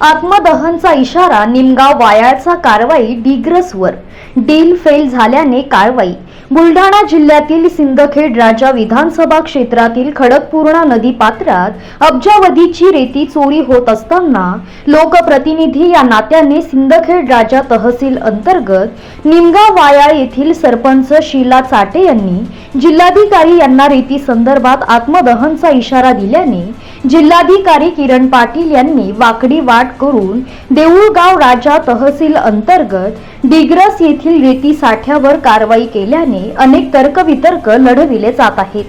आत्मदहनचा इशारा निमगाव वायाळचा कारवाई डिग्रसवर. Deal fail झाल्याने कारवाई. बुलढाणा जिल्ह्यातील सिंदखेड राजा विधानसभा क्षेत्रातील खडकपूर्णा नदी पात्रात अब्जावधीची रेती चोरी होत असताना लोकप्रतिनिधी या नात्याने सिंदखेड राजा तहसील अंतर्गत निमगाव वायाळ येथील सरपंच शीला चाटे यांनी जिल्हाधिकारी यांना रेती संदर्भात आत्मदहनचा इशारा दिल्याने जिल्हाधिकारी किरण पाटील यांनी वाकडी वाट करून देऊळगाव राजा तहसील अंतर्गत डिग्रस येथील रेती साठ्यावर कारवाई केल्याने अनेक तर्कवितर्क लढविले जात आहेत.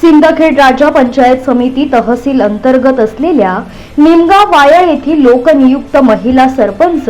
सिंदखेड राजा पंचायत समिती तहसील अंतर्गत असलेल्या निमगाव वाया येथील लोकनियुक्त महिला सरपंच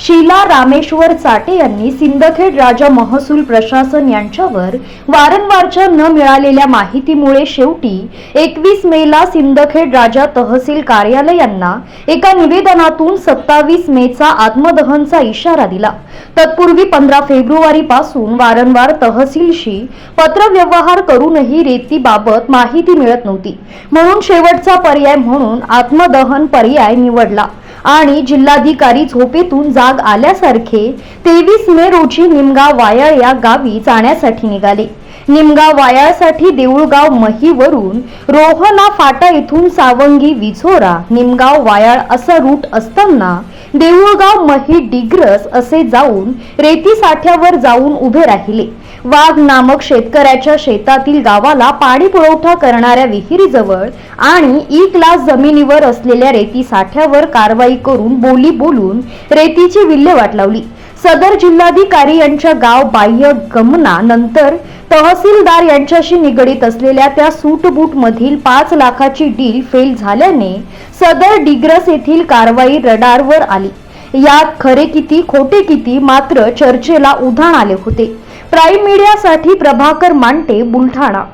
शीला रामेश्वर चाटे यांनी सिंदखेड राजा महसूल प्रशासन यांच्यावर वारंवारच्या न मिळालेल्या माहितीमुळे शेवटी एकवीस मेला सिंदखेड राजा तहसील कार्यालयांना एका निवेदनातून सत्तावीस मेचा आत्मदहनचा इशारा दिला. तत्पूर्वी पंधरा फेब्रुवारी पासून वारंवार तहसीलशी पत्रव्यवहार करूनही रेतीबाबत याबाबत माहिती मिळत नव्हती. म्हणून शेवटचा पर्याय म्हणून आत्मदहन पर्याय निवडला. आणि जिल्हाधिकारी झोपेतून जाग आल्यासारखे तेवीस मे रोजी निमगाव वायाळ या गावी जाण्यासाठी निघाले. निमगाव वायाळसाठी देऊळगाव महीवरून रोहना फाटा येथून सावंगी विझोरा निमगाव वायाळ असा रूट असताना देऊळगाव मही डिग्रस असे जाऊन रेती साठ्यावर जाऊन उभे राहिले. वाघ नामक शेतकऱ्याच्या शेतातील गावाला पाणी पुरवठा करणाऱ्या विहिरीजवळ आणि ई क्लास जमिनीवर असलेल्या रेती साठ्यावर कारवाई करून बोली बोलून रेतीची विल्हेवाट लावली. सदर जिल्हाधिकारी यांच्या गाव बाह्य गमना नंतर तहसीलदार यांच्याशी निगडीत असलेल्या त्या सूटबूट मधील पाच लाखाची डील फेल झाल्याने सदर डिग्रस येथील कारवाई रडारवर आली. यात खरे किती खोटे किती मात्र चर्चेला उधाण आले होते. प्राईम मीडियासाठी प्रभाकर मांटे बुलढाणा.